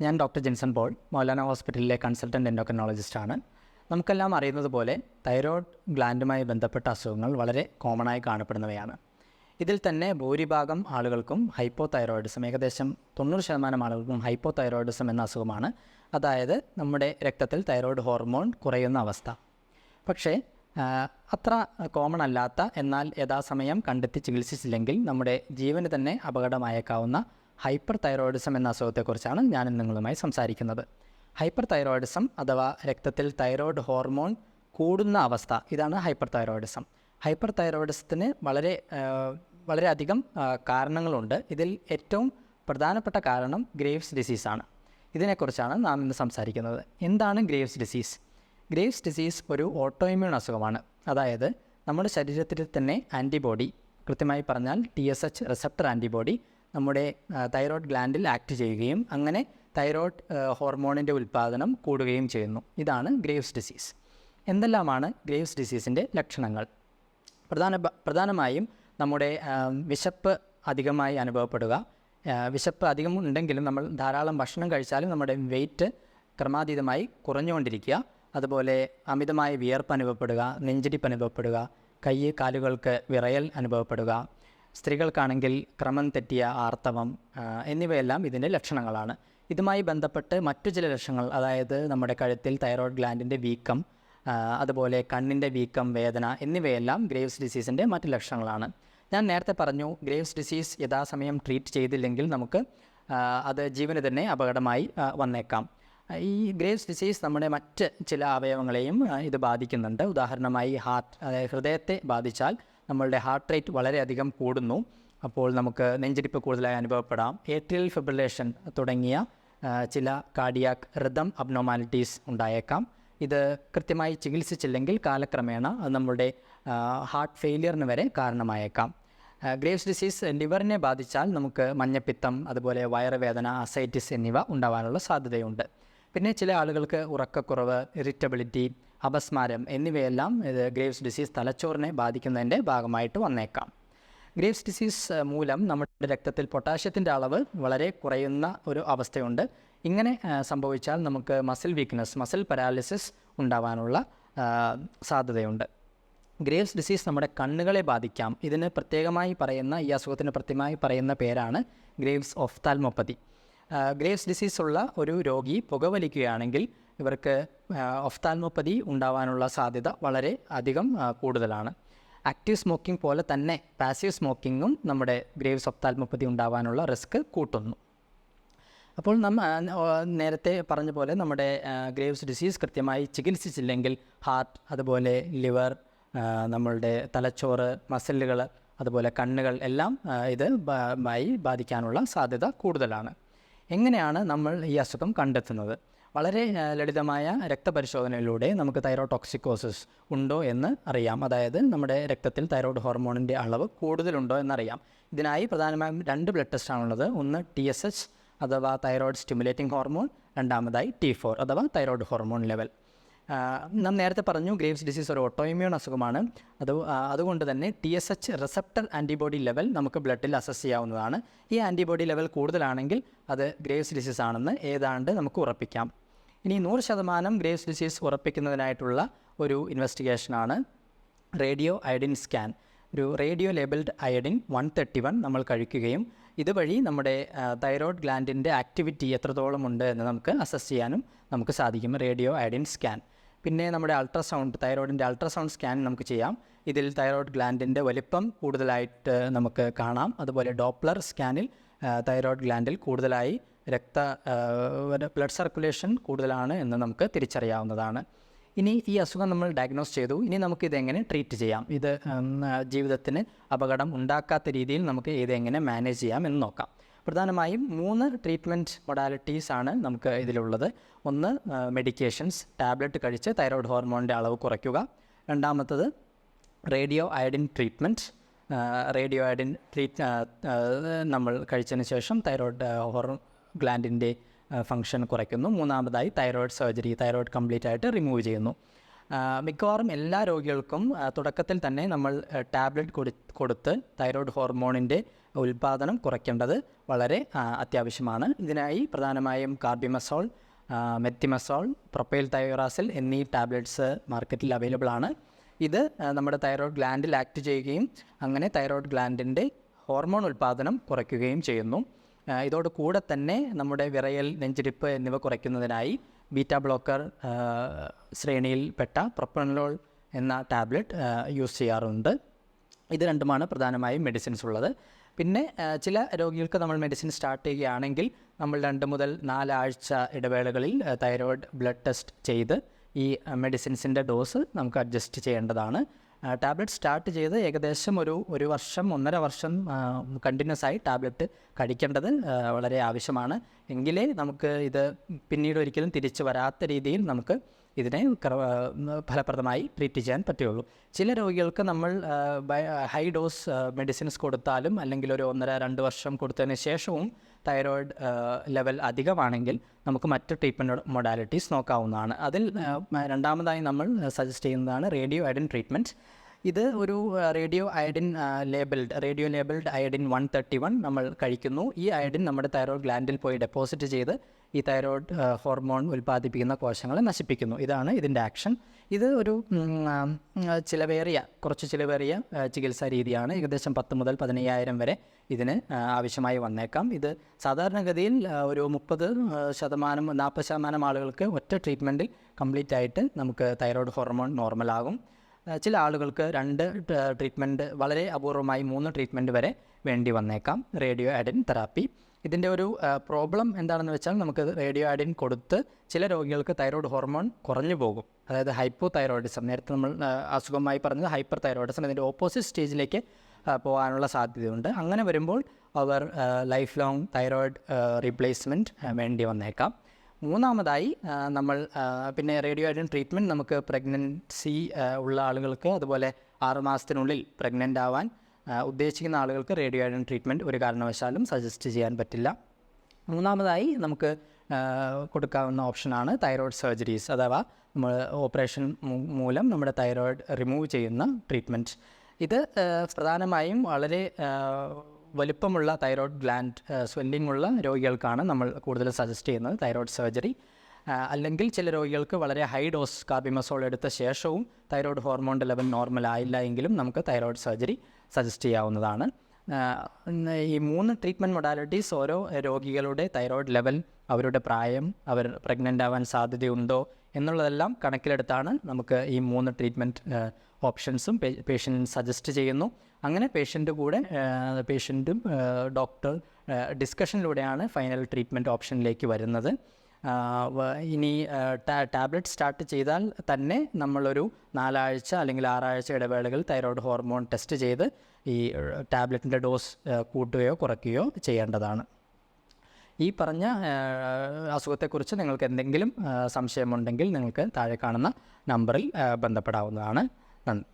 ഞാൻ doctor Jenson Paul Maulana ഹോസ്പിറ്റലിലെ consultant എൻഡോക്രിനോളജിസ്റ്റാണ് നമുക്കെല്ലാം അറിയുന്നത് പോലെ തൈറോയ്ഡ് ഗ്ലാൻഡുമായി ബന്ധപ്പെട്ട അസുഖങ്ങൾ വളരെ കോമണായി കാണപ്പെടുന്നവയാണ്. ഇതിൽ തന്നെ ഭൂരിഭാഗം ആളുകൾക്കും ഹൈപ്പോ തൈറോയിഡിസം ഏകദേശം തൊണ്ണൂറ് ശതമാനം ആളുകൾക്കും ഹൈപ്പോ തൈറോയിഡിസം എന്ന അസുഖമാണ്. അതായത് നമ്മുടെ രക്തത്തിൽ തൈറോയ്ഡ് ഹോർമോൺ കുറയുന്ന അവസ്ഥ. പക്ഷേ അത്ര കോമൺ അല്ലാത്ത എന്നാൽ യഥാസമയം കണ്ടെത്തി ചികിത്സിച്ചില്ലെങ്കിൽ നമ്മുടെ ജീവന് തന്നെ അപകടമായേക്കാവുന്ന ഹൈപ്പർ തൈറോയിഡിസം എന്ന അസുഖത്തെക്കുറിച്ചാണ് ഞാൻ നിങ്ങളുമായി സംസാരിക്കുന്നത്. ഹൈപ്പർ തൈറോയിഡിസം അഥവാ രക്തത്തിൽ തൈറോയ്ഡ് ഹോർമോൺ കൂടുന്ന അവസ്ഥ ഇതാണ് ഹൈപ്പർ തൈറോയിഡിസം ഹൈപ്പർ തൈറോയിഡിസത്തിന് വളരെ വളരെയധികം കാരണങ്ങളുണ്ട്. ഇതിൽ ഏറ്റവും പ്രധാനപ്പെട്ട കാരണം ഗ്രേവ്സ് ഡിസീസാണ്. ഇതിനെക്കുറിച്ചാണ് നാം ഇന്ന് സംസാരിക്കുന്നത്. എന്താണ് ഗ്രേവ്സ് ഡിസീസ്? ഗ്രേവ്സ് ഡിസീസ് ഒരു ഓട്ടോഇമ്യൂൺ അസുഖമാണ്. അതായത് നമ്മുടെ ശരീരത്തിൽ തന്നെ ആന്റിബോഡി കൃത്യമായി പറഞ്ഞാൽ T S H receptor antibody നമ്മുടെ തൈറോയ്ഡ് ഗ്ലാൻഡിൽ ആക്ട് ചെയ്യുകയും അങ്ങനെ തൈറോയ്ഡ് ഹോർമോണിന്റെ ഉൽപ്പാദനം കൂടുകയും ചെയ്യുന്നു. ഇതാണ് ഗ്രേവ്സ് ഡിസീസ് എന്തെല്ലാമാണ് ഗ്രേവ്സ് ഡിസീസിന്റെ ലക്ഷണങ്ങൾ? പ്രധാന പ്രധാനമായും നമ്മുടെ വിശപ്പ് അധികമായി അനുഭവപ്പെടുക. വിശപ്പ് അധികം ഉണ്ടെങ്കിലും നമ്മൾ ധാരാളം ഭക്ഷണം കഴിച്ചാലും നമ്മുടെ വെയിറ്റ് ക്രമാതീതമായി കുറഞ്ഞുകൊണ്ടിരിക്കുക. അതുപോലെ അമിതമായ വിയർപ്പ് അനുഭവപ്പെടുക നെഞ്ചിടിപ്പ് അനുഭവപ്പെടുക കൈ കാലുകൾക്ക് വിറയൽ അനുഭവപ്പെടുക. സ്ത്രീകൾക്കാണെങ്കിൽ ക്രമം തെറ്റിയ ആർത്തവം എന്നിവയെല്ലാം ഇതിന്റെ ലക്ഷണങ്ങളാണ്. ഇതുമായി ബന്ധപ്പെട്ട് മറ്റു ചില ലക്ഷണങ്ങൾ അതായത് നമ്മുടെ കഴുത്തിൽ തൈറോയ്ഡ് ഗ്ലാൻഡിന്റെ വീക്കം അതുപോലെ കണ്ണിന്റെ വീക്കം വേദന എന്നിവയെല്ലാം ഗ്രേവ്സ് ഡിസീസിന്റെ മറ്റു ലക്ഷണങ്ങളാണ്. ഞാൻ നേരത്തെ പറഞ്ഞു ഗ്രേവ്സ് ഡിസീസ് യഥാസമയം ട്രീറ്റ് ചെയ്തില്ലെങ്കിൽ നമുക്ക് അത് ജീവന് തന്നെ അപകടമായി വന്നേക്കാം. ഈ ഗ്രേവ്സ് ഡിസീസ് നമ്മുടെ മറ്റ് ചില അവയവങ്ങളെയും ഇത് ബാധിക്കുന്നുണ്ട്. ഉദാഹരണമായി ഹാർട്ട് അതായത് ഹൃദയത്തെ ബാധിച്ചാൽ നമ്മളുടെ ഹാർട്ട് റേറ്റ് വളരെയധികം കൂടുന്നു. അപ്പോൾ നമുക്ക് നെഞ്ചിടിപ്പ് കൂടുതലായി അനുഭവപ്പെടാം. ഏട്രിയൽ ഫിബ്രിലേഷൻ തുടങ്ങിയ ചില കാർഡിയാക് റിതം അബ്നോമാലിറ്റീസ് ഉണ്ടായേക്കാം. ഇത് കൃത്യമായി ചികിത്സിച്ചില്ലെങ്കിൽ കാലക്രമേണ അത് നമ്മുടെ ഹാർട്ട് ഫെയിലിയറിന് വരെ കാരണമായേക്കാം. ഗ്രേവ്സ് ഡിസീസ് ലിവറിനെ ബാധിച്ചാൽ നമുക്ക് മഞ്ഞപ്പിത്തം അതുപോലെ വയറുവേദന അസൈറ്റിസ് എന്നിവ ഉണ്ടാവാനുള്ള സാധ്യതയുണ്ട്. പിന്നെ ചില ആളുകൾക്ക് ഉറക്കക്കുറവ് ഇറിറ്റബിലിറ്റി അപസ്മാരം എന്നിവയെല്ലാം ഇത് ഗ്രേവ്സ് ഡിസീസ് തലച്ചോറിനെ ബാധിക്കുന്നതിന്റെ ഭാഗമായിട്ട് വന്നേക്കാം. ഗ്രേവ്സ് ഡിസീസ് മൂലം നമ്മുടെ രക്തത്തിൽ പൊട്ടാഷ്യത്തിന്റെ അളവ് വളരെ കുറയുന്ന ഒരു അവസ്ഥയുണ്ട്. ഇങ്ങനെ സംഭവിച്ചാൽ നമുക്ക് മസിൽ വീക്ക്നെസ് മസിൽ പാരാലിസിസ് ഉണ്ടാവാനുള്ള സാധ്യതയുണ്ട്. ഗ്രേവ്സ് ഡിസീസ് നമ്മുടെ കണ്ണുകളെ ബാധിക്കാം. ഇതിന് പ്രത്യേകമായി പറയുന്ന ഈ അസുഖത്തിന് പ്രത്യേകമായി പറയുന്ന പേരാണ് ഗ്രേവ്സ് ഒഫ്താൽമോപ്പതി ഗ്രേവ്സ് ഡിസീസ് ഉള്ള ഒരു രോഗി പുകവലിക്കുകയാണെങ്കിൽ ഇവർക്ക് ഒഫ്താൽമോപ്പതി ഉണ്ടാവാനുള്ള സാധ്യത വളരെ അധികം കൂടുതലാണ്. ആക്റ്റീവ് സ്മോക്കിംഗ് പോലെ തന്നെ പാസീവ് സ്മോക്കിങ്ങും നമ്മുടെ ഗ്രേവ്സ് ഒഫ്താൽമോപ്പതി ഉണ്ടാവാനുള്ള റിസ്ക് കൂട്ടുന്നു. അപ്പോൾ നമ്മ നേരത്തെ പറഞ്ഞ പോലെ നമ്മുടെ ഗ്രേവ്സ് ഡിസീസ് കൃത്യമായി ചികിത്സിച്ചില്ലെങ്കിൽ ഹാർട്ട് അതുപോലെ ലിവർ നമ്മളുടെ തലച്ചോറ് മസിലുകൾ അതുപോലെ കണ്ണുകൾ എല്ലാം ഇത് ബാധിക്കാനുള്ള സാധ്യത കൂടുതലാണ്. എങ്ങനെയാണ് നമ്മൾ ഈ അസുഖം കണ്ടെത്തുന്നത്? വളരെ ലളിതമായ രക്തപരിശോധനയിലൂടെ നമുക്ക് തൈറോയ്ഡ് ടോക്സിക്കോസിസ് ഉണ്ടോ എന്ന് അറിയാം. അതായത് നമ്മുടെ രക്തത്തിൽ തൈറോയ്ഡ് ഹോർമോണിന്റെ അളവ് കൂടുതലുണ്ടോ എന്നറിയാം. ഇതിനായി പ്രധാനമായും രണ്ട് ബ്ലഡ് ടെസ്റ്റാണുള്ളത് ഒന്ന് ടി എസ് എച്ച് അഥവാ തൈറോയ്ഡ് സ്റ്റിമുലേറ്റിംഗ് ഹോർമോൺ രണ്ടാമതായി ടി ഫോർ അഥവാ തൈറോയ്ഡ് ഹോർമോൺ ലെവൽ. നാം നേരത്തെ പറഞ്ഞു ഗ്രേവ്സ് ഡിസീസ് ഒരു ഓട്ടോയിമ്യൂൺ അസുഖമാണ്. അത് അതുകൊണ്ട് തന്നെ T S H receptor antibody level നമുക്ക് ബ്ലഡിൽ അസസ് ചെയ്യാവുന്നതാണ്. ഈ ആന്റിബോഡി ലെവൽ കൂടുതലാണെങ്കിൽ അത് ഗ്രേവ്സ് ഡിസീസ് ആണെന്ന് ഏതാണ്ട് നമുക്ക് ഉറപ്പിക്കാം. ഇനി നൂറ് ശതമാനം ഗ്രേവ്സ് ഡിസീസ് ഉറപ്പിക്കുന്നതിനായിട്ടുള്ള ഒരു ഇൻവെസ്റ്റിഗേഷനാണ് റേഡിയോ അയഡിൻ സ്കാൻ. ഒരു radio labelled iodine one thirty one നമ്മൾ കഴിക്കുകയും ഇതുവഴി നമ്മുടെ തൈറോയ്ഡ് ഗ്ലാൻഡിന്റെ ആക്ടിവിറ്റി എത്രത്തോളം ഉണ്ട് എന്ന് നമുക്ക് അസസ് ചെയ്യാനും നമുക്ക് സാധിക്കും റേഡിയോ അയഡിൻ സ്കാൻ. പിന്നെ നമ്മുടെ അൾട്രാസൗണ്ട് തൈറോയിഡിന്റെ അൾട്രാസൗണ്ട് സ്കാൻ നമുക്ക് ചെയ്യാം. ഇതിൽ തൈറോയ്ഡ് ഗ്ലാൻഡിന്റെ വലിപ്പം കൂടുതലായിട്ട് നമുക്ക് കാണാം. അതുപോലെ ഡോപ്ലർ സ്കാനിൽ തൈറോയ്ഡ് ഗ്ലാൻഡിൽ കൂടുതലായി രക്ത ബ്ലഡ് സർക്കുലേഷൻ കൂടുതലാണ് എന്ന് നമുക്ക് തിരിച്ചറിയാവുന്നതാണ്. ഇനി ഈ അസുഖം നമ്മൾ ഡയഗ്നോസ് ചെയ്തു. ഇനി നമുക്ക് ഇതെങ്ങനെ ട്രീറ്റ് ചെയ്യാം? ഇത് ജീവിതത്തിന് അപകടം ഉണ്ടാക്കാത്ത രീതിയിൽ നമുക്ക് ഇതെങ്ങനെ മാനേജ് ചെയ്യാം എന്ന് നോക്കാം. പ്രധാനമായും മൂന്ന് ട്രീറ്റ്മെന്റ് മൊഡാലിറ്റീസ് ആണ് നമുക്ക് ഇതിലുള്ളത്. ഒന്ന് മെഡിക്കേഷൻസ് ടാബ്ലറ്റ് കഴിച്ച് തൈറോയ്ഡ് ഹോർമോണിന്റെ അളവ് കുറയ്ക്കുക. രണ്ടാമത്തത് radio iodine treatment radio iodine treat നമ്മൾ കഴിച്ചതിന് ശേഷം തൈറോയ്ഡ് ഹോർ ഗ്ലാൻഡിന്റെ ഫങ്ഷൻ കുറയ്ക്കുന്നു. മൂന്നാമതായി തൈറോയ്ഡ് സർജറി തൈറോയ്ഡ് കംപ്ലീറ്റ് ആയിട്ട് റിമൂവ് ചെയ്യുന്നു. മിക്കവാറും എല്ലാ രോഗികൾക്കും തുടക്കത്തിൽ തന്നെ നമ്മൾ ടാബ്ലറ്റ് കൊടു കൊടുത്ത് തൈറോയ്ഡ് ഹോർമോണിന്റെ ഉൽപ്പാദനം കുറയ്ക്കേണ്ടത് വളരെ അത്യാവശ്യമാണ്. ഇതിനായി പ്രധാനമായും കാർബിമസോൾ മെത്തിമസോൾ പ്രൊപ്പൈൽ തൈറാസിൽ എന്നീ ടാബ്ലറ്റ്സ് മാർക്കറ്റിൽ അവൈലബിൾ ആണ്. ഇത് നമ്മുടെ തൈറോയ്ഡ് ഗ്ലാൻഡിൽ ആക്ട് ചെയ്യുകയും അങ്ങനെ തൈറോയ്ഡ് ഗ്ലാൻഡിന്റെ ഹോർമോൺ ഉൽപ്പാദനം കുറയ്ക്കുകയും ചെയ്യുന്നു. ഇതോട് കൂടെ തന്നെ നമ്മുടെ വിറയൽ നെഞ്ചിടിപ്പ് എന്നിവ കുറയ്ക്കുന്നതിനായി ബീറ്റാ ബ്ലോക്കർ ശ്രേണിയിൽപ്പെട്ട പ്രൊപ്പനലോൾ എന്ന ടാബ്ലറ്റ് യൂസ് ചെയ്യാറുണ്ട്. ഇത് രണ്ടുമാണ് പ്രധാനമായും മെഡിസിൻസ് ഉള്ളത്. പിന്നെ ചില രോഗികൾക്ക് നമ്മൾ മെഡിസിൻ സ്റ്റാർട്ട് ചെയ്യുകയാണെങ്കിൽ നമ്മൾ രണ്ട് മുതൽ നാലാഴ്ച ഇടവേളകളിൽ തൈറോയ്ഡ് ബ്ലഡ് ടെസ്റ്റ് ചെയ്ത് ഈ മെഡിസിൻസിന്റെ ഡോസ് നമുക്ക് അഡ്ജസ്റ്റ് ചെയ്യേണ്ടതാണ്. ടാബ്ലറ്റ് സ്റ്റാർട്ട് ചെയ്ത് ഏകദേശം ഒരു ഒരു വർഷം ഒന്നര വർഷം കണ്ടിന്യൂസ് ആയി ടാബ്ലറ്റ് കഴിക്കേണ്ടത് വളരെ ആവശ്യമാണ്. എങ്കിലേ നമുക്ക് ഇത് പിന്നീട് ഒരിക്കലും തിരിച്ചു വരാത്ത രീതിയിൽ നമുക്ക് ഇതിനെ ഫലപ്രദമായി ട്രീറ്റ് ചെയ്യാൻ പറ്റുകയുള്ളൂ. ചില രോഗികൾക്ക് നമ്മൾ ഹൈ ഡോസ് മെഡിസിൻസ് കൊടുത്താലും അല്ലെങ്കിൽ ഒരു ഒന്നര രണ്ട് വർഷം കൊടുത്തതിന് ശേഷവും തൈറോയിഡ് ലെവൽ അധികമാണെങ്കിൽ നമുക്ക് മറ്റ് ട്രീറ്റ്മെന്റ് മൊഡാലിറ്റീസ് നോക്കാവുന്നതാണ്. അതിൽ രണ്ടാമതായി നമ്മൾ സജസ്റ്റ് ചെയ്യുന്നതാണ് റേഡിയോ ഐഡിൻ ട്രീറ്റ്മെന്റ് ഇത് ഒരു radio iodine labelled radio labelled iodine one thirty one നമ്മൾ കഴിക്കുന്നു. ഈ അയഡിൻ നമ്മുടെ തൈറോയ്ഡ് ഗ്ലാൻഡിൽ പോയി ഡെപ്പോസിറ്റ് ചെയ്ത് ഈ തൈറോയ്ഡ് ഹോർമോൺ ഉൽപ്പാദിപ്പിക്കുന്ന കോശങ്ങളെ നശിപ്പിക്കുന്നു. ഇതാണ് ഇതിന്റെ ആക്ഷൻ. ഇത് ഒരു ചിലവേറിയ കുറച്ച് ചിലവേറിയ ചികിത്സാ രീതിയാണ്. ഏകദേശം പത്ത് മുതൽ പതിനയ്യായിരം വരെ ഇതിന് ആവശ്യമായി വന്നേക്കാം. ഇത് സാധാരണഗതിയിൽ ഒരു മുപ്പത് ശതമാനം നാൽപ്പത് ശതമാനം ആളുകൾക്ക് ഒറ്റ ട്രീറ്റ്മെന്റിൽ കംപ്ലീറ്റ് ആയിട്ട് നമുക്ക് തൈറോയ്ഡ് ഹോർമോൺ നോർമലാകും. ചില ആളുകൾക്ക് രണ്ട് ട്രീറ്റ്മെന്റ് വളരെ അപൂർവമായി മൂന്ന് ട്രീറ്റ്മെന്റ് വരെ വേണ്ടി വന്നേക്കാം. Radio iodine therapy. ഇതിന്റെ ഒരു പ്രോബ്ലം എന്താണെന്ന് വെച്ചാൽ നമുക്ക് റേഡിയോ ആഡിൻ കൊടുത്ത് ചില രോഗികൾക്ക് തൈറോയ്ഡ് ഹോർമോൺ കുറഞ്ഞു പോകും. അതായത് ഹൈപ്പോ തൈറോയിഡിസം നേരത്തെ നമ്മൾ അസുഖമായി പറഞ്ഞത് ഹൈപ്പർ തൈറോയിഡിസം ഇതിന്റെ ഓപ്പോസിറ്റ് സ്റ്റേജിലേക്ക് പോകാനുള്ള സാധ്യതയുണ്ട്. അങ്ങനെ വരുമ്പോൾ അവർ ലൈഫ് ലോങ് തൈറോയിഡ് റീപ്ലേസ്മെന്റ് വേണ്ടി വന്നേക്കാം. മൂന്നാമതായി നമ്മൾ പിന്നെ റേഡിയോ ആഡിൻ ട്രീറ്റ്മെന്റ് നമുക്ക് പ്രഗ്നൻസി ഉള്ള ആളുകൾക്ക് അതുപോലെ ആറുമാസത്തിനുള്ളിൽ പ്രഗ്നന്റ് ആവാൻ ഉദ്ദേശിക്കുന്ന ആളുകൾക്ക് റേഡിയോ ഐഡൻ ട്രീറ്റ്മെന്റ് ഒരു കാരണവശാലും സജസ്റ്റ് ചെയ്യാൻ പറ്റില്ല. മൂന്നാമതായി നമുക്ക് കൊടുക്കാവുന്ന ഓപ്ഷനാണ് തൈറോയ്ഡ് സർജറീസ് അഥവാ നമ്മൾ ഓപ്പറേഷൻ മൂലം നമ്മുടെ തൈറോയ്ഡ് റിമൂവ് ചെയ്യുന്ന ട്രീറ്റ്മെന്റ് ഇത് പ്രധാനമായും വളരെ വലിപ്പമുള്ള തൈറോയ്ഡ് ഗ്ലാൻഡ് സ്വെല്ലിംഗ് ഉള്ള രോഗികൾക്കാണ് നമ്മൾ കൂടുതൽ സജസ്റ്റ് ചെയ്യുന്നത് തൈറോയ്ഡ് സർജറി. അല്ലെങ്കിൽ ചില രോഗികൾക്ക് വളരെ ഹൈ ഡോസ് കാർബിമസോൾ എടുത്ത ശേഷവും തൈറോയ്ഡ് ഹോർമോൺ ലെവൽ നോർമൽ ആയില്ല എങ്കിലും നമുക്ക് തൈറോയ്ഡ് സർജറി സജസ്റ്റ് ചെയ്യാവുന്നതാണ്. ഈ മൂന്ന് ട്രീറ്റ്മെന്റ് മൊഡാലിറ്റീസ് ഓരോ രോഗികളുടെ തൈറോയ്ഡ് ലെവൽ അവരുടെ പ്രായം അവർ പ്രഗ്നന്റ് ആവാൻ സാധ്യതയുണ്ടോ എന്നുള്ളതെല്ലാം കണക്കിലെടുത്താണ് നമുക്ക് ഈ മൂന്ന് ട്രീറ്റ്മെന്റ് ഓപ്ഷൻസും പേഷ്യന്റ് സജസ്റ്റ് ചെയ്യുന്നു. അങ്ങനെ പേഷ്യന്റ് കൂടെ പേഷ്യന്റും ഡോക്ടർ ഡിസ്കഷനിലൂടെയാണ് ഫൈനൽ ട്രീറ്റ്മെന്റ് ഓപ്ഷനിലേക്ക് വരുന്നത്. ഇനി ടാബ്ലറ്റ് സ്റ്റാർട്ട് ചെയ്താൽ തന്നെ നമ്മളൊരു നാലാഴ്ച അല്ലെങ്കിൽ ആറാഴ്ച ഇടവേളകൾ തൈറോയ്ഡ് ഹോർമോൺ ടെസ്റ്റ് ചെയ്ത് ഈ ടാബ്ലറ്റിന്റെ ഡോസ് കൂട്ടുകയോ കുറയ്ക്കുകയോ ചെയ്യേണ്ടതാണ്. ഈ പറഞ്ഞ അസുഖത്തെക്കുറിച്ച് നിങ്ങൾക്ക് എന്തെങ്കിലും സംശയമുണ്ടെങ്കിൽ നിങ്ങൾക്ക് താഴെ കാണുന്ന നമ്പറിൽ ബന്ധപ്പെടാവുന്നതാണ്. നന്ദി.